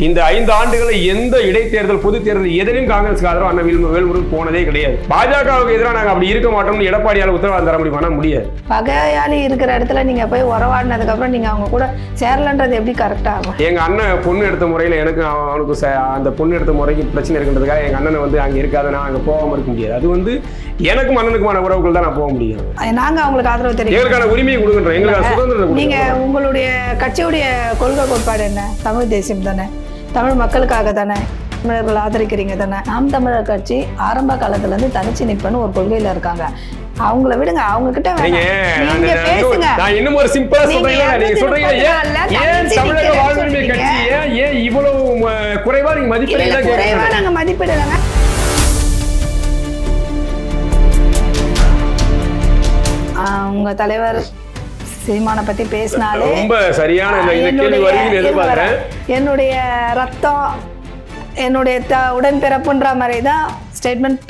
இந்த ஐந்து ஆண்டுகளை எந்த இடைத்தேர்தல் பொது தேர்தல் எதிலும் காங்கிரஸ்க்கு ஆதரவு அண்ணன் வேல் வேல்முருகன் போனதே கிடையாது. பாஜகவுக்கு எதிராக நாங்கள் அப்படி இருக்க மாட்டோம்னு எடப்பாடியால் உத்தரவாதம் தர முடியுமா? முடியாது. பகையாளி இருக்கிற இடத்துல நீங்க போய் உறவாடினதுக்கு அப்புறம் நீங்க அவங்க கூட சேரலன்றது எப்படி கரெக்டா ஆகும்? எங்க அண்ணன் பொண்ணு எடுத்த முறையில் எனக்கு அவ- அவனுக்கு அந்த பொண்ணு எடுத்த முறைக்கு பிரச்சனை இருக்கின்றதுக்காக எங்க அண்ணனை வந்து அங்கே இருக்காத நான் அங்கே போகாம இருக்க முடியாது. அது வந்து எனக்கும் அண்ணனுக்குமான உறவுகள் தான் நான் போக முடியும். நாங்க அவங்களுக்கு ஆதரவு தெரியும் எங்களுக்கான உரிமையை கொடுக்கின்றோம் எங்களுக்கான சுதந்திரத்தை நீங்க உங்களுடைய கட்சியுடைய கொள்கை கோட்பாடு என்ன? தமிழ் தேசியம் தானே? தமிழ் மக்களுக்காக தானே தமிழர்கள் ஆதரிக்கிறீங்க தானே? நாம் தமிழர் கட்சி ஆரம்ப காலத்துல இருந்து தனிச்சு நிற்பன்னு ஒரு கொள்கையில இருக்காங்க. அவங்கள விடுங்க அவங்க கிட்ட நீங்க பேசுங்க. நான் இன்னும் ஒரு சிம்பிளா சொல்றீங்க நீங்க சொல்றீங்க ஏன் ஏன் தமிழக வாழ்வுரிமை கட்சி ஏன் ஏன் இவ்வளவு குறைவா நீங்க இல்ல, மதிப்பீடு இல்ல, குறைவா நாங்க மதிப்பிடலங்க. ஆஹ் உங்க தலைவர் சீமானை பத்தி பேசினாலே ரொம்ப சரியான என்னுடைய- ரத்தம் என்னுடைய த உடன்பிறப்புன்ற மாதிரி தான் ஸ்டேட்மெண்ட்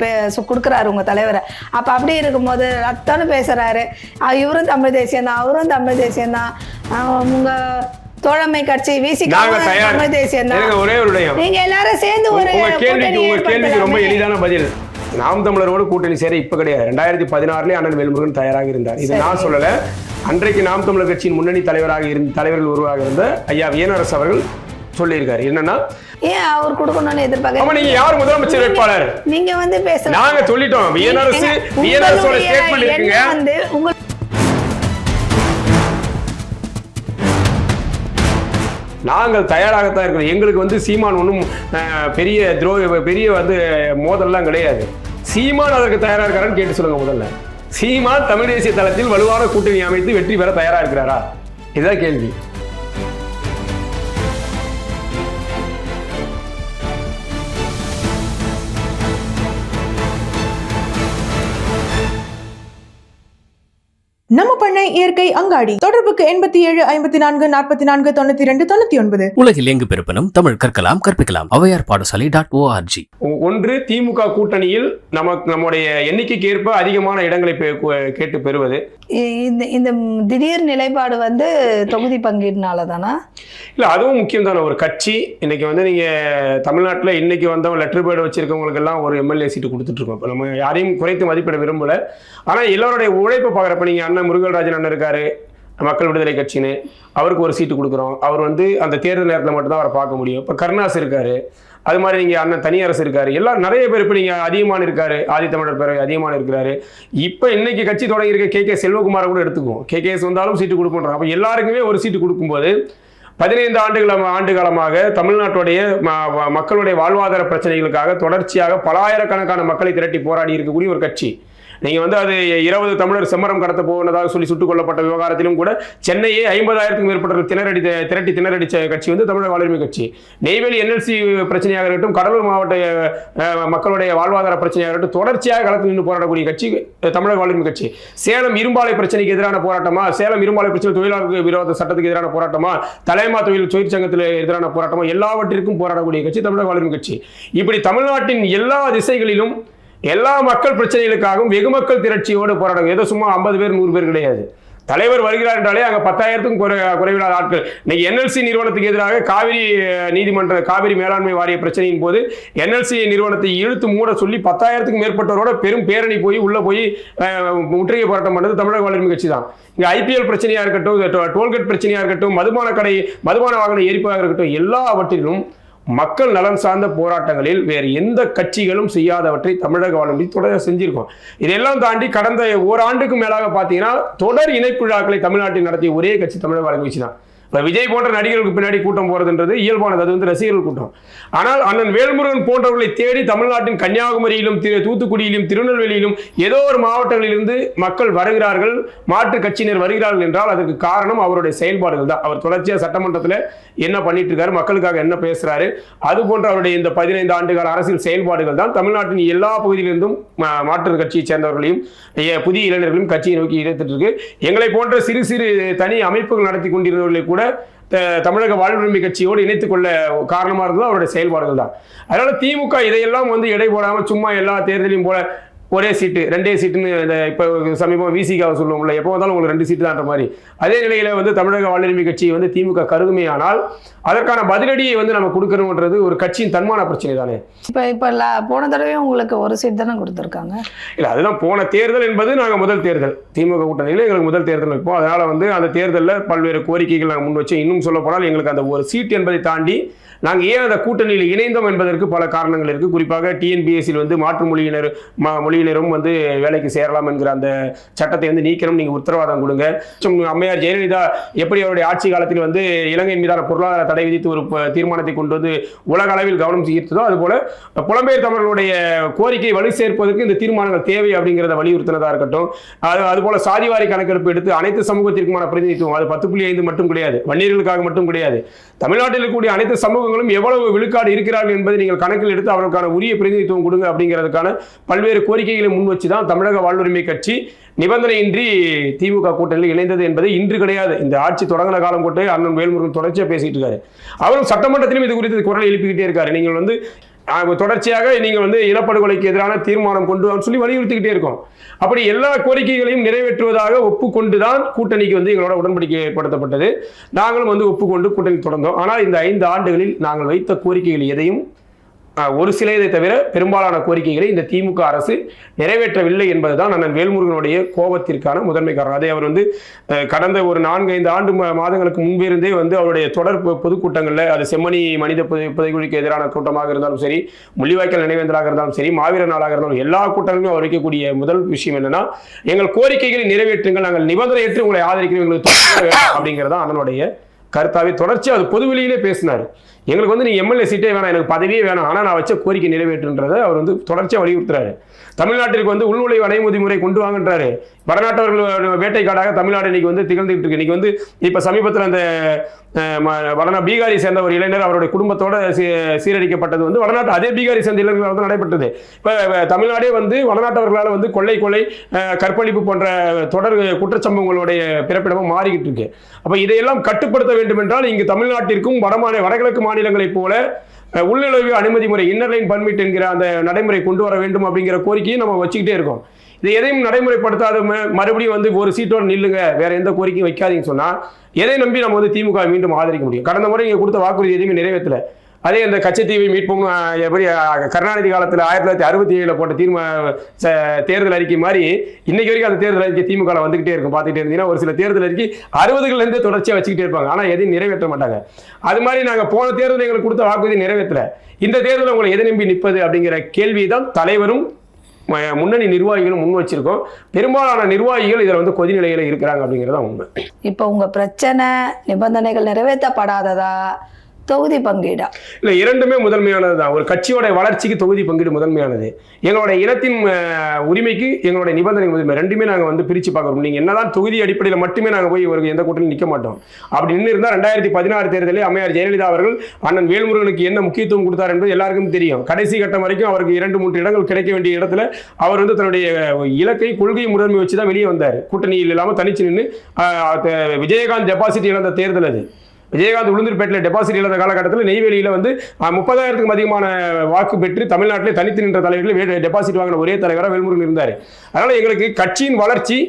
கொடுக்குறாரு உங்க தலைவரை. அப்ப அப்படி இருக்கும்போது ரத்தம்னு பேசுறாரு. அஹ் இவரும் தமிழ் தேசியம் தான் அவரும் தமிழ் தேசியம் தான் உங்க தோழமை கட்சி வீசி தமிழ் தேசியம் எனக்கு தான் ஒரே ஒரு விடயம் நீங்க எல்லாரும் சேர்ந்து ஒரு கேள்விக்கு ரொம்ப. எளிதான பதில். நாம் தமிழரோடு கூட்டணி சேர இப்ப கிடையாது. ரெண்டாயிரத்தி பதினாறுலயே அண்ணன் வேல்முருகன் தயாராக இருந்தார். இது நான் சொல்லல. அன்றைக்கு நாம் தமிழர் கட்சியின் முன்னணி தலைவராக இருந்த தலைவர்கள் உருவாக இருந்த ஐயா வியனரசு அவர்கள் சொல்லியிருக்காரு. என்னன்னா ஏன் அவர் கொடுக்கணும்னு எதிர்பார்க்க நீங்க யார் முதலமைச்சர் வேட்பாளர்? நீங்க வந்து பேசலாம் நாங்க சொல்லிட்டோம். வியனரசு வியனரசோட ஸ்டேட்மெண்ட் இருக்குங்க. வந்து உங்க நாங்கள் தயாராகத்தான் இருக்கிறோம். எங்களுக்கு வந்து சீமான் ஒன்றும் பெரிய துரோ பெரிய வந்து மோதல்லாம் கிடையாது. சீமான் அதற்கு தயாரா இருக்காரான்னு கேட்டு சொல்லுங்க முதல்ல. சீமான் தமிழ் தேசிய தளத்தில் வலுவான கூட்டணி அமைத்து வெற்றி பெற தயாரா இருக்கிறாரா? இதுதான் கேள்வி. நம்ம பண்ணை இயற்கை அங்காடி. தொடர்புக்கு எண்பத்தி ஏழு ஐம்பத்தி நான்கு நாற்பத்தி நான்கு தொண்ணூத்தி ரெண்டு தொண்ணூத்தி ஒன்பது. உலகில் எங்கு பிறப்பினும் தமிழ் கற்கலாம் கற்பிக்கலாம். ஔவையார் பாடசாலை டாட் ஓஆர்ஜி ஒ- ஒன்று திமுக கூட்டணியில் நமக்கு நம்முடைய எண்ணிக்கைக்கு ஏற்ப அதிகமான இடங்களை கேட்டு பெறுவது. இந்த இந்த திடீர் நிலைப்பாடு வந்து தொகுதி பங்கீடுனால தானா? இல்ல அதுவும் முக்கியம் தானே. ஒரு கட்சி இன்னைக்கு வந்து நீங்க தமிழ்நாட்டில் இன்னைக்கு வந்தவங்க லெட்டர் பேர்டு வச்சிருக்கவங்களுக்கு எல்லாம் ஒரு எம்எல்ஏ சீட்டு கொடுத்துட்டு இருக்கோம். இப்போ நம்ம யாரையும் குறைத்து மதிப்பிட விரும்பல. ஆனா எல்லாருடைய உழைப்பை பார்க்குறப்ப நீங்க அண்ணன் முருகராஜன் அண்ணன் இருக்காரு மக்கள் விடுதலை கட்சின்னு. அவருக்கு ஒரு சீட்டு கொடுக்குறோம். அவர் வந்து அந்த தேர்தல் நேரத்தில் மட்டும்தான் அவரை பார்க்க முடியும். இப்போ கருணாஸ் இருக்காரு. அது மாதிரி நீங்க அண்ணன் தனியரசு இருக்காரு. எல்லாம் நிறைய பேர் இப்போ நீங்க அதிகமான இருக்காரு. ஆதித்தமிழர் பேரவை அதிகமான இருக்கிறாரு. இப்போ இன்னைக்கு கட்சி தொடங்கி இருக்க கே. கே. செல்வகுமாரை கூட எடுத்துக்குவோம். கே. கேஎஸ் வந்தாலும் சீட்டு கொடுக்கணும் அப்போ எல்லாருக்குமே ஒரு சீட்டு கொடுக்கும்போது பதினைந்து ஆண்டுகள் ஆண்டு காலமாக தமிழ்நாட்டுடைய மக்களுடைய வாழ்வாதார பிரச்சனைகளுக்காக தொடர்ச்சியாக பலாயிரக்கணக்கான மக்களை திரட்டி போராடி இருக்கக்கூடிய ஒரு கட்சி. நீங்க வந்து அது இருபது தமிழர் செம்மரம் கடத்த போனதாக சொல்லி சுட்டுக் கொல்லப்பட்ட விவகாரத்திலும் கூட சென்னையே ஐம்பதாயிரத்துக்கும் மேற்பட்ட திணறடி திரட்டி திணறடிச்ச கட்சி வந்து தமிழக வளர்மை கட்சி. நெய்வேலி என்எல்சி பிரச்சனையாக இருக்கட்டும் கடலூர் மாவட்ட மக்களுடைய வாழ்வாதார பிரச்சனையாக இருக்கட்டும் தொடர்ச்சியாக களத்தில் நின்று போராடக்கூடிய கட்சி தமிழக வளர்மை கட்சி. சேலம் இரும்பாலை பிரச்சனைக்கு எதிரான போராட்டமா? சேலம் இரும்பாலை பிரச்சனை தொழிலாளர் விரோத சட்டத்துக்கு எதிரான போராட்டமா? தலைமா தொழில் தொழிற்சங்கத்தில் எதிரான போராட்டமா? எல்லாவற்றிற்கும் போராடக்கூடிய கட்சி தமிழக வளர்மை கட்சி. இப்படி தமிழ்நாட்டின் எல்லா திசைகளிலும் எல்லா மக்கள் பிரச்சனைகளுக்காகவும் வெகு மக்கள் திரட்சியோடு போராடும் ஏதோ சும்மா ஐம்பது பேர் நூறு பேர் கிடையாது. தலைவர் வருகிறார் என்றாலே அங்கே பத்தாயிரத்துக்கும் குறை குறைவில்லாத ஆட்கள். இன்னைக்கு என்எல்சி நிறுவனத்துக்கு எதிராக காவிரி நீதிமன்ற காவிரி மேலாண்மை வாரிய பிரச்சனையின் போது என்எல்சி நிறுவனத்தை இழுத்து மூட சொல்லி பத்தாயிரத்துக்கும் மேற்பட்டவரோட பெரும் பேரணி போய் உள்ளே போய் முற்றுகை போராட்டம் பண்ணது தமிழக வளர்மை கட்சி தான். இங்கே ஐபிஎல் பிரச்சனையாக இருக்கட்டும் டோ- டோல்கேட் பிரச்சனையாக இருக்கட்டும் மதுபான கடை மதுபான வாகன எரிப்பாக இருக்கட்டும் எல்லாவற்றிலும் மக்கள் நலன் சார்ந்த போராட்டங்களில் வேறு எந்த கட்சிகளும் செய்யாதவற்றை தமிழக வாழ்வுரி தொடர் செஞ்சிருக்கோம். இதெல்லாம் தாண்டி கடந்த ஓராண்டுக்கு மேலாக பார்த்தீங்கன்னா தொடர் இணைப்பு விழாக்களை தமிழ்நாட்டில் நடத்திய ஒரே கட்சி தமிழக வாழ்வு தான் இப்போ விஜய் போன்ற நடிகர்களுக்கு பின்னாடி கூட்டம் போகிறதுன்றது இயல்பானது. அது வந்து ரசிகர்கள் கூட்டம். ஆனால் அண்ணன் வேல்முருகன் போன்றவர்களை தேடி தமிழ்நாட்டின் கன்னியாகுமரியிலும் திரு தூத்துக்குடியிலும் திருநெல்வேலியிலும் ஏதோ ஒரு மாவட்டங்களிலிருந்து மக்கள் வருகிறார்கள் மாற்று கட்சியினர் வருகிறார்கள் என்றால் அதற்கு காரணம் அவருடைய செயல்பாடுகள் தான். அவர் தொடர்ச்சியாக சட்டமன்றத்தில் என்ன பண்ணிட்டு இருக்காரு மக்களுக்காக என்ன பேசுறாரு அது போன்ற அவருடைய இந்த பதினைந்து ஆண்டுகால அரசியல் செயல்பாடுகள் தான் தமிழ்நாட்டின் எல்லா பகுதியிலிருந்தும் மா- மாற்று கட்சியை சேர்ந்தவர்களையும் புதிய இளைஞர்களையும் கட்சியை நோக்கி இழுத்துட்டு இருக்கு. எங்களை போன்ற சிறு சிறு தனி அமைப்புகள் நடத்தி கொண்டிருந்தவர்களை கூட கூட தமிழக வாழ்வுரிமை கட்சியோடு இணைத்துக்கொள்ள காரணமாக இருந்தது அவருடைய செயல்பாடுகள் தான். அதனால திமுக இதையெல்லாம் வந்து எடை போடாமல் சும்மா எல்லா தேர்தலையும் போல ஒரே சீட்டு ரெண்டே சீட்டுன்னு இந்த இப்போ சமீபம் விசிகாவை சொல்லுவோம்ல எப்போ வந்தாலும் உங்களுக்கு ரெண்டு சீட்டு தான்ற மாதிரி. அதே நிலையில் வந்து தமிழக வாழ்வுரிமை கட்சி வந்து திமுக கருதுமையானால் அதற்கான பதிலடியை வந்து நம்ம கொடுக்கணுன்றது ஒரு கட்சியின் தன்மான பிரச்சனை தானே. இப்போ இப்போ போன தடவையும் உங்களுக்கு ஒரு சீட் தானே கொடுத்துருக்காங்க. இல்லை அதுதான் போன தேர்தல் என்பது நாங்கள் முதல் தேர்தல். திமுக கூட்டணியில் எங்களுக்கு முதல் தேர்தல் வைப்போம். அதனால் வந்து அந்த தேர்தலில் பல்வேறு கோரிக்கைகள் நாங்கள் முன் வச்சோம். இன்னும் சொல்ல போனால் எங்களுக்கு அந்த ஒரு சீட் என்பதை தாண்டி நாங்கள் ஏன் அந்த கூட்டணியில் இணைந்தோம் என்பதற்கு பல காரணங்கள் இருக்குது குறிப்பாக டிஎன்பிஎஸ்சியில் வந்து மாற்று மொழியினர் ம மொழியினரும் வந்து வேலைக்கு சேரலாம் என்கிற அந்த சட்டத்தை வந்து நீக்கணும் நீங்கள் உத்தரவாதம் கொடுங்க. அம்மையார் ஜெயலலிதா எப்படி அவருடைய ஆட்சி காலத்தில் வந்து இலங்கையின் மீதான பொருளாதார தடை விதித்து ஒரு தீர்மானத்தை கொண்டு வந்து உலக அளவில் கவனம் ஈர்த்ததோ அதுபோல புலம்பெயர் தமிழர்களுடைய கோரிக்கை வலு சேர்ப்பதற்கு இந்த தீர்மானங்கள் தேவை அப்படிங்கிறத வலியுறுத்தினதாக இருக்கட்டும். அது அதுபோல சாதிவாரி கணக்கெடுப்பு எடுத்து அனைத்து சமூகத்திற்குமான பிரதிநிதித்துவம் அது பத்து புள்ளி ஐந்து மட்டும் கிடையாது வன்னியர்களுக்காக மட்டும் கிடையாது. தமிழ்நாட்டில் இருக்கக்கூடிய அனைத்து சமூக சமூகங்களும் எவ்வளவு விழுக்காடு இருக்கிறார்கள் என்பதை நீங்கள் கணக்கில் எடுத்து அவர்களுக்கான உரிய பிரதிநிதித்துவம் கொடுங்க அப்படிங்கிறதுக்கான பல்வேறு கோரிக்கைகளை முன் வச்சு தான் தமிழக வாழ்வுரிமை கட்சி நிபந்தனையின்றி திமுக கூட்டணியில் இணைந்தது என்பது இன்று கிடையாது. இந்த ஆட்சி தொடங்கின காலம் போட்டு அண்ணன் வேல்முருகன் தொடர்ச்சியாக பேசிட்டு இருக்காரு. அவரும் சட்டமன்றத்திலும் இது குறித்து குரல் எழுப்பிக்கிட்டே இருக்காரு. நீங்கள் வந்து தொடர்ச்சியாக நீங்கள் வந்து இனப்படுகொலைக்கு எதிரான தீர்மானம் கொண்டு வான்னு சொல்லி வலியுறுத்திக்கிட்டே இருக்கோம். அப்படி எல்லா கோரிக்கைகளையும் நிறைவேற்றுவதாக ஒப்புக்கொண்டு தான் கூட்டணிக்கு வந்து எங்களோட உடன்படிக்கை ஏற்படுத்தப்பட்டது நாங்களும் வந்து ஒப்புக்கொண்டு கூட்டணி தொடர்ந்தோம். ஆனால் இந்த ஐந்து ஆண்டுகளில் நாங்கள் வைத்த கோரிக்கைகள் எதையும் ஒரு சில இதை தவிர பெரும்பாலான கோரிக்கைகளை இந்த திமுக அரசு நிறைவேற்றவில்லை என்பதுதான் அண்ணன் வேல்முருகனுடைய கோபத்திற்கான முதன்மை காரணம். அதை அவர் வந்து கடந்த ஒரு நான்கு ஐந்து ஆண்டு மாதங்களுக்கு முன்பிருந்தே வந்து அவருடைய தொடர் பொதுக்கூட்டங்களில் அது செம்மணி மனித புதை புதைகுழிக்கு எதிரான கூட்டமாக இருந்தாலும் சரி முள்ளிவாய்க்கல் நினைவேந்தலாக இருந்தாலும் சரி மாவீர நாளாக இருந்தாலும் எல்லா கூட்டங்களுமே அவர் வைக்கக்கூடிய முதல் விஷயம் என்னன்னா எங்கள் கோரிக்கைகளை நிறைவேற்றுங்கள் நாங்கள் நிபந்தனையற்று உங்களை ஆதரிக்கிறோம் எங்களுக்கு தொடர்ந்து அப்படிங்கிறதா அண்ணனுடைய கருத்தாவே. தொடர்ச்சி அது பொதுவெளியிலே பேசினார். எங்களுக்கு வந்து நீ எம்எல்ஏ சீட்டே வேணாம் எனக்கு பதவியே வேணாம். ஆனால் நான் வச்ச கோரிக்கை நிறைவேற்றுன்றதை அவர் வந்து தொடர்ச்சியாக வலியுறுத்துறாரு. தமிழ்நாட்டிற்கு வந்து உள்நுழைவு அடைமுதி முறை கொண்டு வாங்கன்றாரு. வடநாட்டவர்கள் வேட்டைக்காடாக தமிழ்நாடு இன்னைக்கு வந்து திகழ்ந்துட்டு இருக்கு. இன்னைக்கு வந்து இப்போ சமீபத்தில் அந்த வடநா பீகாரி சேர்ந்த ஒரு இளைஞர் அவருடைய குடும்பத்தோட சீ- சீரழிக்கப்பட்டது வந்து வடநாட்டு அதே பீகாரி சேர்ந்த இளைஞர்களால் வந்து நடைபெற்றது. இப்போ தமிழ்நாடே வந்து வடநாட்டவர்களால் வந்து கொள்ளை கொலை கற்பழிப்பு போன்ற தொடர் குற்றச்சம்பவங்களுடைய பிறப்பிடமாக மாறிக்கிட்டு இருக்கு. அப்போ இதையெல்லாம் கட்டுப்படுத்த வேண்டும் என்றால் இங்கு தமிழ்நாட்டிற்கும் வடமாநில வடகிழக்கு மாநிலங்களைப் போல அஹ், உள்நுழைவு அனுமதி முறை இன்னர் லைன் பர்மிட் என்கிற அந்த நடைமுறை கொண்டு வர வேண்டும் அப்படிங்கிற கோரிக்கையை நம்ம வச்சுக்கிட்டே இருக்கோம். இது எதையும் நடைமுறைப்படுத்தாத மறுபடியும் வந்து ஒரு சீட்டோட நில்லுங்க. வேற எந்த கோரிக்கையும் வைக்காதீங்கன்னு சொன்னால் எதை நம்பி நம்ம வந்து திமுக மீண்டும் ஆதரிக்க முடியும்? கடந்த முறை நீங்கள் கொடுத்த வாக்குறுதி எதுவுமே நிறைவேற்றல. அதே அந்த கச்சத்தீவை மீட்பும் எப்படி கருணாநிதி காலத்தில் ஆயிரத்தி தொள்ளாயிரத்தி அறுபத்தி ஏழில் போட்ட தீர்மா ச- தேர்தல் அறிக்கை மாதிரி இன்னைக்கு வரைக்கும் அந்த தேர்தல் அறிக்கை திமுக வந்துகிட்டே இருக்கும். பார்த்துக்கிட்டே இருந்தீங்கன்னா ஒரு சில தேர்தல் அறிக்கை அறுபதுகள்லேருந்து தொடர்ச்சியாக வச்சுக்கிட்டே இருப்பாங்க. ஆனால் எதையும் நிறைவேற்ற மாட்டாங்க. அது மாதிரி நாங்கள் போன தேர்தல் எங்களுக்கு கொடுத்த வாக்குறுதி நிறைவேற்றல. இந்த தேர்தலில் உங்களை எதை நம்பி நிற்பது அப்படிங்கிற கேள்வி தான் தலைவரும் ம- முன்னணி நிர்வாகிகளும் முன் வச்சிருக்கோம். பெரும்பாலான நிர்வாகிகள் இதில் வந்து கொதிநிலையில் இருக்கிறாங்க அப்படிங்கிறது தான் உண்மை. இப்போ உங்கள் பிரச்சனை நிபந்தனைகள் நிறைவேற்றப்படாததா? தொகுதி பங்கீடா. இல்லை இரண்டுமே முதன்மையானது தான். ஒரு கட்சியோட வளர்ச்சிக்கு தொகுதி பங்கீடு முதன்மையானது. எங்களுடைய இனத்தின் உரிமைக்கு எங்களுடைய நிபந்தனை முதன்மை. ரெண்டுமே நாங்கள் வந்து பிரித்து பார்க்குறோம். நீங்கள் என்னதான் தொகுதி அடிப்படையில் மட்டுமே நாங்கள் போய் ஒரு எந்த கூட்டணியும் நிற்க மாட்டோம். அப்படி நின்று இருந்தால் ரெண்டாயிரத்தி பதினாறு தேர்தலில் அம்மையார் ஜெயலலிதா அவர்கள் அண்ணன் வேல்முருகனுக்கு என்ன முக்கியத்துவம் கொடுத்தார் என்பது எல்லாருக்கும் தெரியும். கடைசி கட்டம் வரைக்கும் அவருக்கு இரண்டு மூன்று இடங்கள் கிடைக்க வேண்டிய இடத்துல அவர் வந்து தன்னுடைய இலக்கை கொள்கை முதன்மை வச்சு தான் வெளியே வந்தார். கூட்டணியில் இல்லாமல் தனிச்சு நின்று விஜயகாந்த் டெபாசிட் இழந்த தேர்தல் அது. விஜயகாந்த் உளுந்தூர்பேட்டில் டெபாசிட் இல்லாத காலகட்டத்தில் நெய்வேலியில் வந்து முப்பதாயிரத்துக்கும் அதிகமான வாக்கு பெற்று தமிழ்நாட்டிலே தனித்து நின்ற தலைவர்கள் டெபாசிட் வாங்கின ஒரே தலைவராக வேல்முருகன் இருந்தார். அதனால் எங்களுக்கு கட்சியின் வளர்ச்சி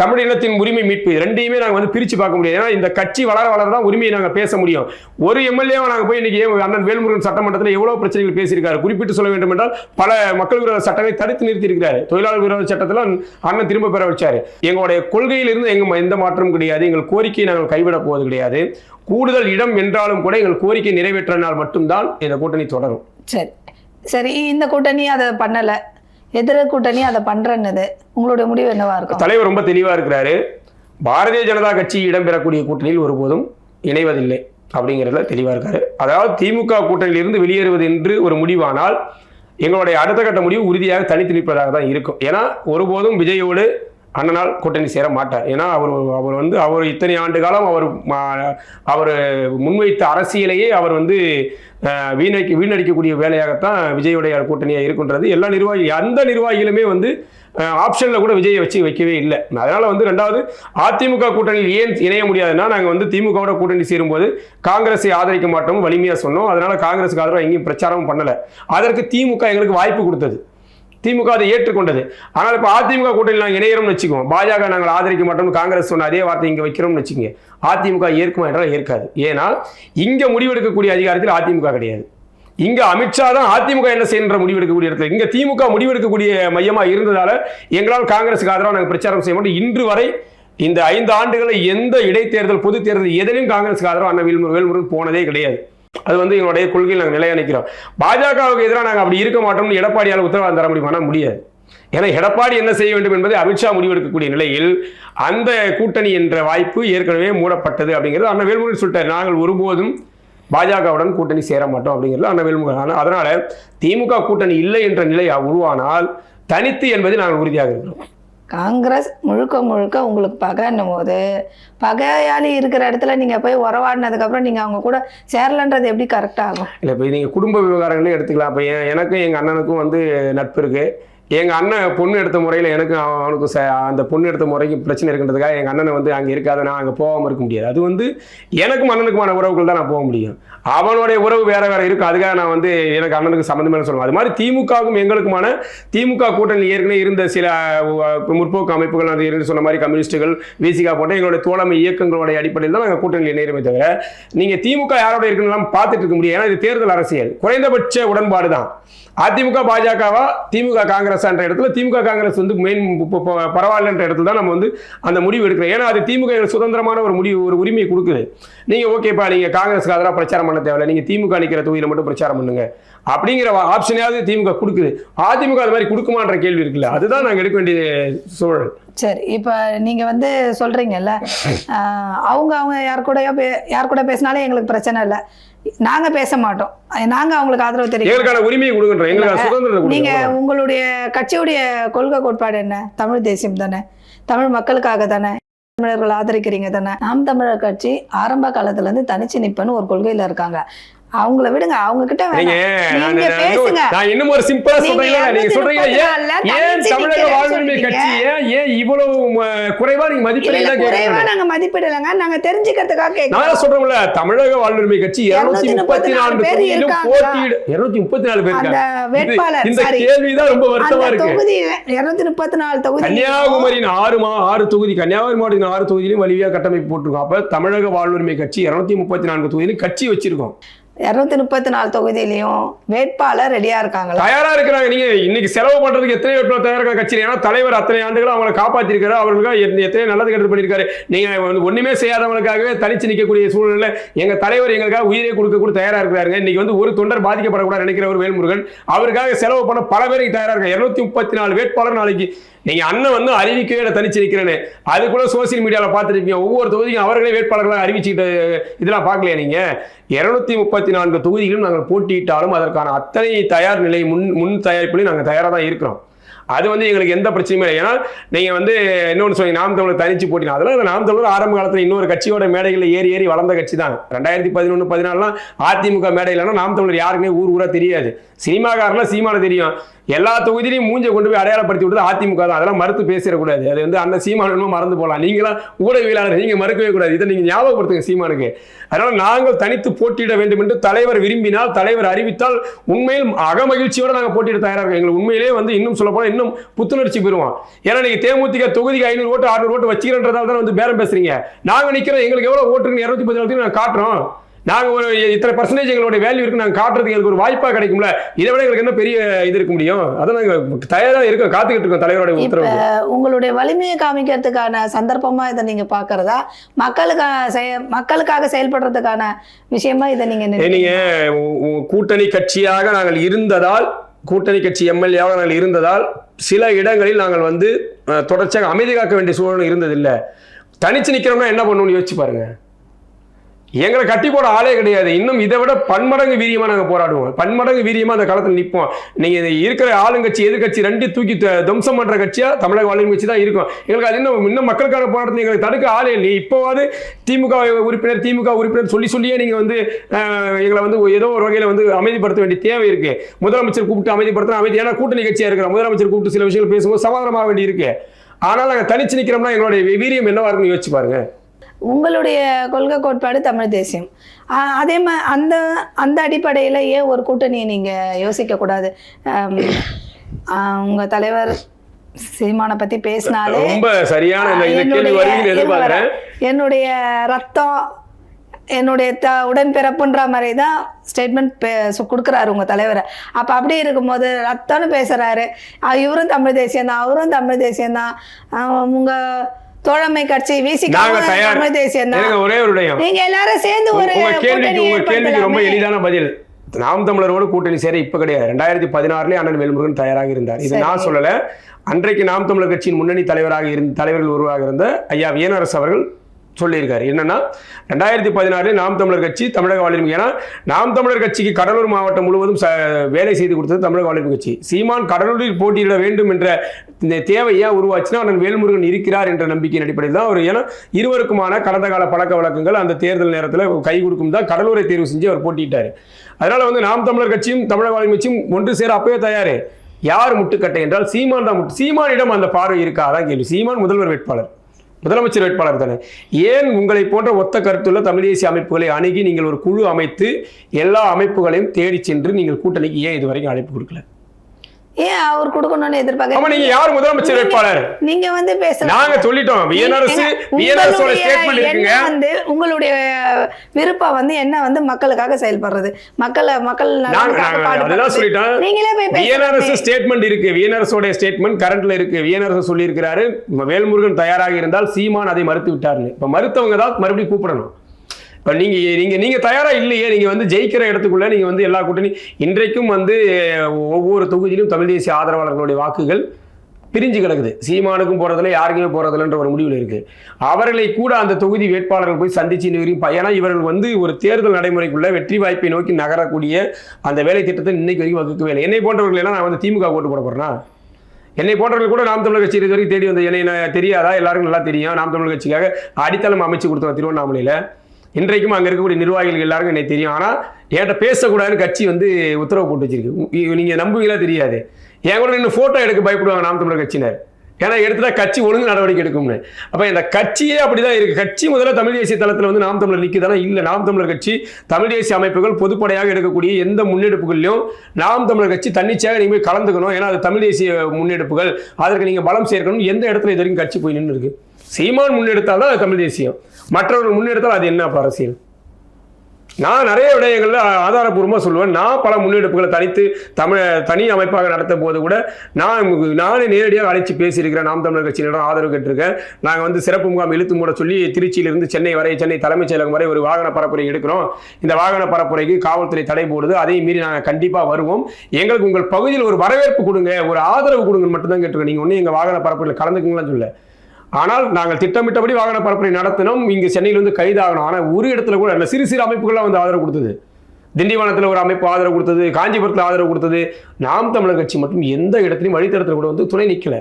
தமிழ் இனத்தின் உரிமை மீட்பு. ரெண்டையுமே நாங்கள் வந்து பிரித்து பார்க்க முடியாது. ஏன்னா இந்த கட்சி வளர வளர தான் உரிமையை நாங்கள் பேச முடியும். ஒரு எம்எல்ஏவை நாங்கள் போய் இன்னைக்கு அண்ணன் வேல்முருகன் சட்டமன்றத்தில் எவ்வளோ பிரச்சனைகள் பேசியிருக்காரு? குறிப்பிட்டு சொல்ல வேண்டும் என்றால் பல மக்கள் விரோத சட்டங்களை தடுத்து நிறுத்தி இருக்கிறாரு தொழிலாளர் விரோத சட்டத்தில் அண்ணன் திரும்ப பெற வச்சார். எங்களுடைய கொள்கையிலிருந்து எங்கள் எந்த மாற்றமும் கிடையாது. எங்கள் கோரிக்கையை நாங்கள் கைவிடப் போவது கிடையாது. கூடுதல் இடம் என்றாலும் கூட எங்கள் கோரிக்கை நிறைவேற்றினால் மட்டும்தான் இந்த கூட்டணி தொடரும். சரி. சரி இந்த கூட்டணி அதை பண்ணலை. எதிர கூட்டணி அதை பண்றேன்னு உங்களுடைய முடிவு என்னவா இருக்கும்? தலைவர் ரொம்ப தெளிவா இருக்கிறாரு. பாரதிய ஜனதா கட்சி இடம்பெறக்கூடிய கூட்டணியில் ஒருபோதும் இணைவதில்லை அப்படிங்கிறதுல தெளிவா இருக்காரு. அதாவது திமுக கூட்டணியில் இருந்து வெளியேறுவது என்று ஒரு முடிவானால் எங்களுடைய அடுத்த கட்ட முடிவு உறுதியாக தனித்து நிற்பதாக தான் இருக்கும். ஏன்னா ஒருபோதும் விஜயோடு அண்ணனால் கூட்டணி சேர மாட்டார். ஏன்னா அவர் அவர் வந்து அவர் இத்தனை ஆண்டு காலம் அவர் மா- அவர் முன்வைத்த அரசியலையே அவர் வந்து வீணடிக்க வீணடிக்கக்கூடிய வேலையாகத்தான் விஜயுடைய கூட்டணியாக இருக்கின்றது. எல்லா நிர்வாகி அந்த நிர்வாகிகளுமே வந்து ஆப்ஷனில் கூட விஜயை வச்சு வைக்கவே இல்லை. அதனால் வந்து ரெண்டாவது அதிமுக கூட்டணியில் ஏன் இணைய முடியாதுன்னா நாங்கள் வந்து திமுகவோட கூட்டணி சேரும்போது காங்கிரஸை ஆதரிக்க மாட்டோம் வலிமையாக சொன்னோம். அதனால் காங்கிரஸுக்கு ஆதரவாக எங்கேயும் பிரச்சாரமும் பண்ணலை. அதற்கு திமுக எங்களுக்கு வாய்ப்பு கொடுத்தது. திமுக அதை ஏற்றுக்கொண்டது. ஆனால் இப்போ அதிமுக கூட்டணி நாங்கள் இணையறோம்னு வச்சுக்கோம் பாஜக நாங்கள் ஆதரிக்க மாட்டோம்னு காங்கிரஸ் சொன்ன அதே வார்த்தை இங்கே வைக்கிறோம்னு வச்சுக்கோங்க. அதிமுக ஏற்குமா என்றால் ஏற்காது. ஏனால் இங்கே முடிவெடுக்கக்கூடிய அதிகாரத்தில் அதிமுக கிடையாது. இங்க அமித்ஷா தான் அதிமுக என்ன செய்யற முடிவெடுக்கக்கூடிய இடத்துல. இங்க திமுக முடிவெடுக்கக்கூடிய மையமா இருந்ததால எங்களால் காங்கிரஸுக்கு ஆதரவாக நாங்கள் பிரச்சாரம் செய்ய மாட்டோம். இன்று வரை இந்த ஐந்து ஆண்டுகளில் எந்த இடைத்தேர்தல் பொது தேர்தல் எதிலும் காங்கிரஸுக்கு ஆதரவு அண்ணன் வேல்முருகன் போனதே கிடையாது. அது வந்து எங்களுடைய கொள்கையில் நாங்கள் நிலையா நிற்கிறோம் பாஜகவுக்கு எதிராக நாங்கள் அப்படி இருக்க மாட்டோம்னு எடப்பாடியால் உத்தரவாதம் தர முடியுமானா முடியாது. ஏன்னா எடப்பாடி என்ன செய்ய வேண்டும் என்பதை அமித்ஷா முடிவெடுக்கக்கூடிய நிலையில் அந்த கூட்டணி என்ற வாய்ப்பு ஏற்கனவே மூடப்பட்டது அப்படிங்கிறது அண்ணன் வேல்முருகன் சொல்லிட்டார். நாங்கள் ஒருபோதும் பாஜகவுடன் கூட்டணி சேர மாட்டோம் அப்படிங்கிறது அண்ணா வேல்முருகன். ஆனா- திமுக கூட்டணி இல்லை என்ற நிலை உருவானால் தனித்து என்பதை நாங்கள் உறுதியாக இருக்கிறோம். காங்கிரஸ் முழுக்க முழுக்க உங்களுக்கு பகைன்னும் போது. பகையாளி இருக்கிற இடத்துல நீங்கள் போய் உறவாடினதுக்கப்புறம் நீங்கள் அவங்க கூட சேரலன்றது எப்படி கரெக்டாகும் இல்லை இப்போ நீங்கள் குடும்ப விவகாரங்களே எடுத்துக்கலாம். இப்போ எனக்கும் எங்கள் அண்ணனுக்கும் வந்து நட்பு இருக்குது எங்கள் அண்ணன் பொண்ணு எடுத்த முறையில் எனக்கும் அவனுக்கும் ச அந்த பொண்ணு எடுத்த முறைக்கு பிரச்சனை இருக்கின்றதுக்காக எங்கள் அண்ணனை வந்து அங்கே இருக்காத நான் அங்கே போகாமல் இருக்க முடியாது. அது வந்து எனக்கும் அண்ணனுக்குமான உறவுகள் தான் நான் போக முடியும். அவனுடைய உறவு வேறு வேறு இருக்கும். அதுக்காக நான் வந்து எனக்கு அண்ணனுக்கு சம்மந்தமே சொல்லுவேன். அது மாதிரி திமுகவுக்கும் எங்களுக்குமான திமுக கூட்டணி ஏற்கனவே இருந்த சில முற்போக்கு அமைப்புகள் அது இருந்து சொன்ன மாதிரி கம்யூனிஸ்டுகள் விசிகா போன்ற எங்களுடைய தோழமை இயக்கங்களுடைய அடிப்படையில் தான் நாங்கள் கூட்டணியில் இணையமே தவிர நீங்கள் திமுக யாரோட இருக்குன்னு பார்த்துட்டு இருக்க முடியும் ஏன்னா இது தேர்தல் அரசியல். குறைந்தபட்ச உடன்பாடு தான். அதிமுக பாஜகவா திமுக காங்கிரஸ் காங்கிரஸ்ன்ற இடத்துல திமுக காங்கிரஸ் வந்து மெயின் பரவாயில்லன்ற இடத்துல தான் நம்ம வந்து அந்த முடிவு எடுக்கிறோம். ஏன்னா அது திமுக சுதந்திரமான ஒரு முடிவு ஒரு உரிமையை கொடுக்குது. நீங்கள் ஓகேப்பா நீங்கள் காங்கிரஸ்க்கு அதெல்லாம் பிரச்சாரம் பண்ண தேவையில்லை. நீங்கள் திமுக நிற்கிற தொகுதியில் மட்டும் பிரச்சாரம் பண்ணுங்க. அப்படிங்கிற ஆப்ஷனையாவது திமுக கொடுக்குது. அதிமுக அது மாதிரி கொடுக்குமான்ற கேள்வி இருக்குல்ல அதுதான் நாங்கள் எடுக்க வேண்டிய சூழல். சரி இப்போ நீங்கள் வந்து சொல்கிறீங்கல்ல அவங்க அவங்க யார் கூடயோ பே யார் கூட பேசினாலும் எங்களுக்கு பிரச்சனை இல்லை. நாங்கள் பேச மாட்டோம். நாங்கள் அவங்களுக்கு ஆதரவு தெரிவிக்கிறோம் உரிமையை கொடுக்குறோம் எங்களுக்கான சுதந்திரத்தை நீங்க உங்களுடைய கட்சியுடைய கொள்கை கோட்பாடு என்ன? தமிழ் தேசியம் தானே. தமிழ் மக்களுக்காக தானே. தமிழர்கள் ஆதரிக்கிறீங்க தானே. நாம் தமிழர் கட்சி ஆரம்ப காலத்துல இருந்து தனிச்சு நிப்பன்னு ஒரு கொள்கையில இருக்காங்க. அவங்கள விடுங்க அவங்க கிட்ட நீங்க. நான் நான் பேசுங்க. நான் இன்னும் ஒரு சிம்பிளா சொல்றீங்க நீங்க சொல்றீங்க ஏன் 234 தமிழக வாழ்வுரிமை. கட்சி ஏன் இவ்வளவு குறைவா நீங்க இல்ல, மதிப்பீடு இல்ல, தான் குறைவா நாங்க மதிப்பிடலைங்க. நாங்க தெரிஞ்சுக்கிறதுக்காக நான் கேட்கிறோம் சொல்றோம்ல தமிழக வாழ்வுரிமை கட்சி இருநூத்தி முப்பத்தி நான்கு பேர் தொகுதியிலும் இருக்காங்களா? போட்டியிட இருநூத்தி முப்பத்தி நாலு பேர் அந்த வேட்பாளர் இந்த சாரி கேள்விதான் ரொம்ப வருத்தமா இருக்கு. தொகுதி இருநூத்தி முப்பத்தி நாலு தொகுதி கன்னியாகுமரியின் ஆறு மா ஆறு தொகுதி கன்னியாகுமரி மாவட்டத்தின் ஆறு தொகுதியிலும் வலிமையா கட்டமைப்பு போட்டிருக்கோம். அப்ப தமிழக வாழ்வுரிமை கட்சி இருநூத்தி முப்பத்தி நான்கு தொகுதியிலும் கட்சி வச்சிருக்கோம். இரநூத்தி முப்பத்தி நாலு தொகுதியிலையும் வேட்பாளர் ரெடியா இருக்காங்களா? தயாரா இருக்கிறாங்க. நீங்க இன்னைக்கு செலவு பண்றதுக்கு எத்தனை வேட்பாளர் தயாரா இருக்கிற கட்சி ஏன்னா தலைவர் அத்தனை ஆண்டுகள் அவங்களை காப்பாத்திருக்காரு அவர்களுக்கு எத்தனை நல்லது கெடுத்து பண்ணியிருக்காரு. நீங்க வந்து ஒண்ணுமே செய்யாதவங்களுக்காகவே தனிச்சு நிற்கக்கூடிய சூழ்நிலை எங்க தலைவர் எங்களுக்காக உயிரை கொடுக்க கூட தயாரா இருக்கிறாருங்க. இன்னைக்கு வந்து ஒரு தொண்டர் பாதிக்கப்படக்கூடாது நினைக்கிறவர் வேல்முருகன். அவருக்காக செலவு பண்ண பல பேருக்கு தயாரா இருக்காங்க. இருநூத்தி முப்பத்தி நாலு வேட்பாளர் நாளைக்கு. நீங்க அண்ணன் வந்து அறிவிக்கவே இல்லை தனிச்சு நிற்கிறேன்னு அது கூட சோசியல் மீடியாவில் பார்த்துருப்பீங்க. ஒவ்வொரு தொகுதிக்கும் அவர்களே வேட்பாளர்களாக அறிவிச்சுக்கிட்டு இதெல்லாம் பார்க்கலையா நீங்க? இருநூத்தி முப்பத்தி நான்கு தொகுதிகளும் நாங்கள் போட்டியிட்டாலும் அதற்கான அத்தனை தயார் நிலை முன் முன் தயாரிப்புலையும் நாங்கள் தயாராக தான் இருக்கிறோம். அது வந்து எங்களுக்கு எந்த பிரச்சனையும் இல்லை. ஏன்னா நீங்க வந்து இன்னொன்று சொல்லி நாம் தமிழர் தனிச்சு போட்டினா அதெல்லாம் நாம் தமிழர் ஆரம்ப காலத்துல இன்னொரு கட்சியோட மேடைகளில் ஏறி ஏறி வளர்ந்த கட்சி தான். ரெண்டாயிரத்தி பதினொன்று பதினாலாம் அதிமுக மேடையிலனா நாம் தமிழர் யாருக்குமே ஊர் ஊராக தெரியாது. சினிமாக்காரெல்லாம் சீமான தெரியும். எல்லா தொகுதியிலையும் மூஞ்சை கொண்டு போய் அடையாளப்படுத்தி விட்டது அதிமுக தான். அதெல்லாம் மறுத்து பேசிடக்கூடாது. அது வந்து அந்த சீமானமாக மறந்து போகலாம். நீங்களாம் ஊடகவியலாளர் நீங்கள் மறுக்கவே கூடாது. இதை நீங்கள் ஞாபகப்படுத்துங்க சீமானுக்கு. அதனால் நாங்கள் தனித்து போட்டியிட வேண்டும் என்று தலைவர் விரும்பினால் தலைவர் அறிவித்தால் உண்மையில் அகமகிழ்ச்சியோடு நாங்கள் போட்டியிட தயாராக இருக்கோம். எங்களுக்கு உண்மையிலே வந்து இன்னும் சொல்ல போனால் இன்னும் புத்துணர்ச்சி பெறுவோம். ஏன்னா நீங்கள் தேமுதிக தொகுதிக்கு ஐநூறு ஓட்டு ஆறுநூறு ஓட்டு வச்சுக்கிறன்றதால தான் வந்து பேரம் பேசுறீங்க. நாங்கள் நிற்கிறோம் எங்களுக்கு எவ்வளோ ஓட்டு இரநூத்தி பதினாலு நாங்கள் காட்டுறோம். நாங்க ஒரு இத்தனை பர்சன்டேஜ் எங்களுடைய வேல்யூ இருக்கு நாங்க காட்டுறதுக்கு எங்களுக்கு ஒரு வாய்ப்பா கிடைக்கும்ல? இதை விட எங்களுக்கு என்ன பெரிய இது இருக்க முடியும்? அதான் நாங்க தயாரா இருக்கோம் காத்துக்கிட்டு இருக்கோம் தலைவரோட இப்ப உத்தரவு உங்களுடைய வலிமையை காமிக்கிறதுக்கான சந்தர்ப்பமா இதை நீங்க பாக்குறதா? மக்களுக்காக செய- மக்களுக்காக செயல்படுறதுக்கான விஷயமா இதை நீங்க ஏ, நினைக்கிறீங்க? நீங்க உ- உ- கூட்டணி கட்சியாக நாங்கள் இருந்ததால் கூட்டணி கட்சி எம்எல்ஏவாக நாங்கள் இருந்ததால் சில இடங்களில் நாங்கள் வந்து தொடர்ச்சியாக அமைதி காக்க வேண்டிய சூழல் இருந்ததில்லை. தனிச்சு நிக்கிறோம்னா என்ன பண்ணணும்னு யோசிச்சு பாருங்க. எங்களை கட்டி போட ஆளே கிடையாது. இன்னும் இதை விட பன்மடங்கு வீரியமாக நாங்கள் போராடுவோம். பன்மடங்கு வீரியமாக அந்த காலத்தில் நிற்போம் நீங்கள் இருக்கிற ஆளுங்கட்சி எதிர்கட்சி ரெண்டு தூக்கி தம்சம் துவம்சம் கட்சியாக தமிழக ஆளும் கட்சி தான் இருக்கும். எங்களுக்கு அது இன்னும் இன்னும் மக்களுக்கான போராட்டத்தை எங்களுக்கு தடுக்க ஆளே இல்லை இப்போவாது திமுக உறுப்பினர் திமுக உறுப்பினர் சொல்லி சொல்லியே நீங்கள் வந்து எங்களை வந்து ஏதோ ஒரு வகையில் வந்து அமைதிப்படுத்த வேண்டிய தேவை இருக்கு. முதலமைச்சர் கூப்பிட்டு அமைதிப்படுத்தினா அமைதி ஏன்னா கூட்டணி கட்சியாக இருக்கிற முதலமைச்சர் கூப்பிட்டு சில விஷயங்கள் பேசும்போது சமாதானமாக வேண்டி இருக்கு ஆனால் நாங்கள் தனிச்சு நிற்கிறோம்னா எங்களுடைய வீரியம் என்னவா இருக்குன்னு யோசிச்சு பாருங்க. உங்களுடைய கொள்கை கோட்பாடு தமிழ் தேசியம். அதே மாதிரி அந்த அந்த அடிப்படையில் ஏன் ஒரு கூட்டணியை நீங்கள் யோசிக்கக்கூடாது ஆம், ஆஹ் உங்க தலைவர் சீமானை பத்தி பேசினாலே ரொம்ப சரியான என்னுடைய- ரத்தம் என்னுடைய த உடன்பிறப்புன்ற மாதிரி தான் ஸ்டேட்மெண்ட் கொடுக்குறாரு உங்க தலைவரை. அப்ப அப்படி இருக்கும்போது ரத்தம்னு பேசுறாரு. அஹ் இவரும் தமிழ் தேசியம் தான் அவரும் தமிழ் தேசியம் தான் உங்க தோழமை கட்சி வீசி எனக்கு ஒரே ஒரு நீங்க எல்லாரும் சேர்ந்து ஒரு கேள்விக்கு உங்க கேள்விக்கு ரொம்ப. எளிதான பதில். நாம் தமிழரோடு கூட்டணி சேர இப்ப கிடையாது. ரெண்டாயிரத்தி பதினாறுல அண்ணன் வேல்முருகன் தயாராக இருந்தார். இது நான். சொல்லல. அன்றைக்கு நாம் தமிழர் கட்சியின் முன்னணி தலைவராக இருந்த தலைவர்கள் உருவாக இருந்த ஐயா வியனரசு அவர்கள் சொல்லியிருக்காரு. என்னன்னா ரெண்டாயிரத்தி பதினாறு நாம் தமிழர் கட்சி தமிழக வாழ்வு ஏன்னா நாம் தமிழர் கட்சிக்கு கடலூர் மாவட்டம் முழுவதும் ச- வேலை செய்து கொடுத்தது தமிழக வாழ்வு கட்சி. சீமான் கடலூரில் போட்டியிட வேண்டும் என்ற இந்த தேவை ஏன் உருவாச்சுன்னா அண்ணன் வேல்முருகன் இருக்கிறார் என்ற நம்பிக்கையின் அடிப்படையில் தான் அவர் ஏன்னா இருவருக்குமான கடந்த கால பழக்க வழக்கங்கள் அந்த தேர்தல் நேரத்தில் கை கொடுக்கும் தான் கடலூரை தேர்வு செஞ்சு அவர் போட்டியிட்டார். அதனால வந்து நாம் தமிழர் கட்சியும் தமிழக வாழ்வு கட்சியும் ஒன்று சேர அப்பவே தயாரு. யார் முட்டுக்கட்டை என்றால் சீமான் தான் முட்டு சீமானிடம் அந்த பார்வை இருக்கா? அதான் கேள்வி. சீமான் முதல்வர் வேட்பாளர். முதலமைச்சர் வேட்பாளர் தானே. ஏன் உங்களை போன்ற ஒத்த கருத்துள்ள தமிழ் தேசிய அமைப்புகளை அணுகி நீங்கள் ஒரு குழு அமைத்து எல்லா அமைப்புகளையும் தேடி சென்று நீங்கள் கூட்டணிக்கு ஏன் இதுவரைக்கும் அழைப்பு கொடுக்கல? ஏன் அவர் கொடுக்கணும்னு எதிர்பார்க்க நீங்க யார் முதலமைச்சர் வேட்பாளர்? நீங்க வந்து பேசலாம் நாங்க சொல்லிட்டோம். விஎன்ஆர்எஸ் விஎன்ஆர்எஸோட ஸ்டேட்மெண்ட் இருக்குங்க. வந்து உங்களுடைய விருப்பம் வந்து என்ன வந்து மக்களுக்காக செயல்படுறது? மக்களை மக்கள். அதுதான் சொல்லிட்டோம். நீங்களே போய் விஎன்ஆர்எஸ். ஸ்டேட்மெண்ட் இருக்கு. விஎன்ஆர்எஸோட ஸ்டேட்மெண்ட் கரண்ட்ல இருக்கு. விஎன்ஆர்எஸ் சொல்லி இருக்கிறாரு வேல்முருகன் தயாராக இருந்தால் சீமான் அதை மறுத்து விட்டார்னு. இப்ப மறுத்தவங்க தான் மறுபடியும் கூப்பிடணும். நீங்க நீங்க நீங்க தயாரா இல்லையே நீங்க வந்து ஜெயிக்கிற இடத்துக்குள்ள நீங்க வந்து எல்லா கூட்டணி இன்றைக்கும் வந்து ஒவ்வொரு தொகுதியிலும் தமிழ் தேசிய ஆதரவாளர்களுடைய வாக்குகள் பிரிஞ்சு கிடக்குது. சீமானுக்கும் போகிறதில்ல யாருக்குமே போகிறதில்லன்ற ஒரு முடிவில் இருக்கு. அவர்களை கூட அந்த தொகுதி வேட்பாளர்கள் போய் சந்திச்சு வரைக்கும் ஏன்னா இவர்கள் வந்து ஒரு தேர்தல் நடைமுறைக்குள்ள வெற்றி வாய்ப்பை நோக்கி நகரக்கூடிய அந்த வேலை திட்டத்தை இன்னைக்கு வரைக்கும் வகுக்கவே இல்லை. என்னை போன்றவர்கள் எல்லாம் நான் வந்து திமுக ஓட்டு போட போறேன்னா என்னை போன்றவர்கள் கூட நாம் தமிழர் கட்சி இது வரைக்கும் தேடி வந்த என்னை தெரியாதா? எல்லாருக்கும் நல்லா தெரியும். நாம் தமிழர் கட்சிக்காக அடித்தளம் அமைச்சு கொடுத்தோம் திருவண்ணாமலையில் இன்றைக்கும் அங்கே இருக்கக்கூடிய நிர்வாகிகள் எல்லாருக்கும் எனக்கு தெரியும். ஆனால் என்கிட்ட பேசக்கூடாதுன்னு கட்சி வந்து உத்தரவு போட்டு வச்சிருக்கு. நீங்கள் நம்புவீங்களா தெரியாது. என் கூட நின்று ஃபோட்டோ எடுக்க பயப்படுவாங்க நாம் தமிழர் கட்சியினர். ஏன்னா எடுத்துட்டா கட்சி ஒழுங்கு நடவடிக்கை எடுக்கும்னு. அப்போ இந்த கட்சியே அப்படி தான் இருக்குது கட்சி முதல்ல தமிழ் தேசிய தளத்தில் வந்து நாம் தமிழர் நிக்குதானா இல்லை நாம் தமிழர் கட்சி தமிழ் தேசிய அமைப்புகள் பொதுப்படையாக எடுக்கக்கூடிய எந்த முன்னெடுப்புகளிலும் நாம் தமிழர் கட்சி தன்னிச்சையாக நீங்கள் போய் கலந்துக்கணும். ஏன்னா அது தமிழ் தேசிய முன்னெடுப்புகள். அதற்கு நீங்கள் பலம் சேர்க்கணும் எந்த இடத்துல இது வரைக்கும் கட்சி போய் நின்று இருக்கு சீமான் முன்னெடுத்தால் தான் அது தமிழ் தேசியம். மற்றவர்கள் முன்னெடுத்தால் அது என்ன அரசியல்? நான் நிறைய விடயங்கள்ல ஆதாரபூர்வமாக சொல்லுவேன். நான் பல முன்னெடுப்புகளை தனித்து தமிழ் தனி அமைப்பாக நடத்த போது கூட நான் நானே நேரடியாக அழைச்சி பேசியிருக்கிறேன். நாம் தமிழர் கட்சியினரும் ஆதரவு கேட்டிருக்கேன். நாங்கள் வந்து சிறப்பு முகாம் இழுத்து மூட சொல்லி திருச்சியிலிருந்து சென்னை வரை சென்னை தலைமைச் செயலகம் வரை ஒரு வாகன பரப்புரை எடுக்கிறோம். இந்த வாகன பரப்புரைக்கு காவல்துறை தடை போடுது. அதையும் மீறி நாங்கள் கண்டிப்பாக வருவோம். எங்களுக்கு உங்கள் பகுதியில் ஒரு வரவேற்பு கொடுங்க. ஒரு ஆதரவு கொடுங்கன்னு மட்டும்தான் கேட்டிருக்கேன். நீங்கள் ஒன்றும் எங்கள் வாகன பரப்புரையில் கலந்துக்குங்களான்னு சொல்ல ஆனால் நாங்கள் திட்டமிட்டபடி வாகன பரப்புரை நடத்தினோம். இங்கு சென்னையிலிருந்து கைதாகணும். ஆனால் ஒரு இடத்துல கூட இல்லை. சிறு சிறு அமைப்புகள்லாம் வந்து ஆதரவு கொடுத்தது. திண்டிவனத்தில் ஒரு அமைப்பு ஆதரவு கொடுத்தது. காஞ்சிபுரத்தில் ஆதரவு கொடுத்தது. நாம் தமிழர் கட்சி மட்டும் எந்த இடத்துலையும் வழித்தடத்தில் கூட வந்து துணை நிற்கலை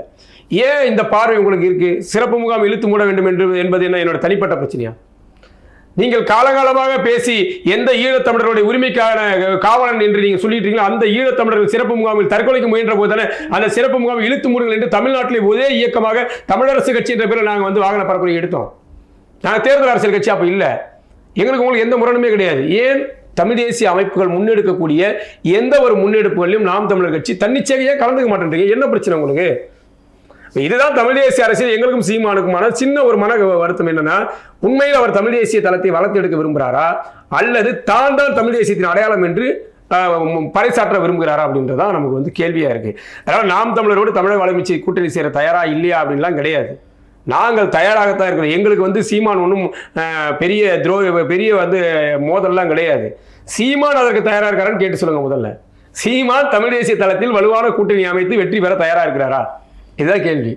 ஏன் இந்த பார்வை உங்களுக்கு இருக்குது சிறப்பு முகாம் இழுத்து மூட வேண்டும் என்று என்பது என்ன என்னோட தனிப்பட்ட பிரச்சனையா? நீங்கள் காலகாலமாக பேசி எந்த ஈழத்தமிழர்களுடைய உரிமைக்கான காவலன் என்று நீங்கள் சொல்லிட்டீங்களோ அந்த ஈழத்தமிழர்கள் சிறப்பு முகாமில் தற்கொலைக்கு முயன்ற போது தானே அந்த சிறப்பு முகாமில் இழுத்து மூடுங்கள் என்று தமிழ்நாட்டிலே ஒரே இயக்கமாக தமிழரசு கட்சி என்ற பேரில் நாங்கள் வந்து வாகன பரப்புரை எடுத்தோம். நாங்கள் தேர்தல் அரசியல் கட்சி அப்போ இல்லை. எங்களுக்கு உங்களுக்கு எந்த முரணுமே கிடையாது. ஏன்? தமிழ் தேசிய அமைப்புகள் முன்னெடுக்கக்கூடிய எந்த ஒரு முன்னெடுப்புகளிலும் நாம் தமிழர் கட்சி தன்னிச்சையாக கலந்துக்க மாட்டேன்றீங்க? என்ன பிரச்சனை உங்களுக்கு? இதுதான் தமிழ் தேசிய அரசியல். எங்களுக்கும் சீமானுக்குமான சின்ன ஒரு மன வருத்தம் என்னன்னா உண்மையில் அவர் தமிழ் தேசிய தளத்தை வளர்த்தெடுக்க விரும்புகிறாரா அல்லது தான் தான் தமிழ் தேசியத்தின் அடையாளம் என்று பறைசாற்ற விரும்புகிறாரா அப்படின்றதான் நமக்கு வந்து கேள்வியா இருக்கு. அதாவது நாம் தமிழரோடு தமிழக வளர்ச்சி கூட்டணி சேர தயாரா இல்லையா அப்படின்லாம் கிடையாது. நாங்கள் தயாராகத்தான் இருக்கிறோம். எங்களுக்கு வந்து சீமான் ஒன்றும் பெரிய துரோ பெரிய வந்து மோதல்லாம் கிடையாது. சீமான் அதற்கு தயாராக இருக்காரான்னு கேட்டு சொல்லுங்க முதல்ல. சீமான் தமிழ் தேசிய தளத்தில் வலுவான கூட்டணி அமைத்து வெற்றி பெற தயாராக இருக்கிறாரா? இதுதான் கேள்வி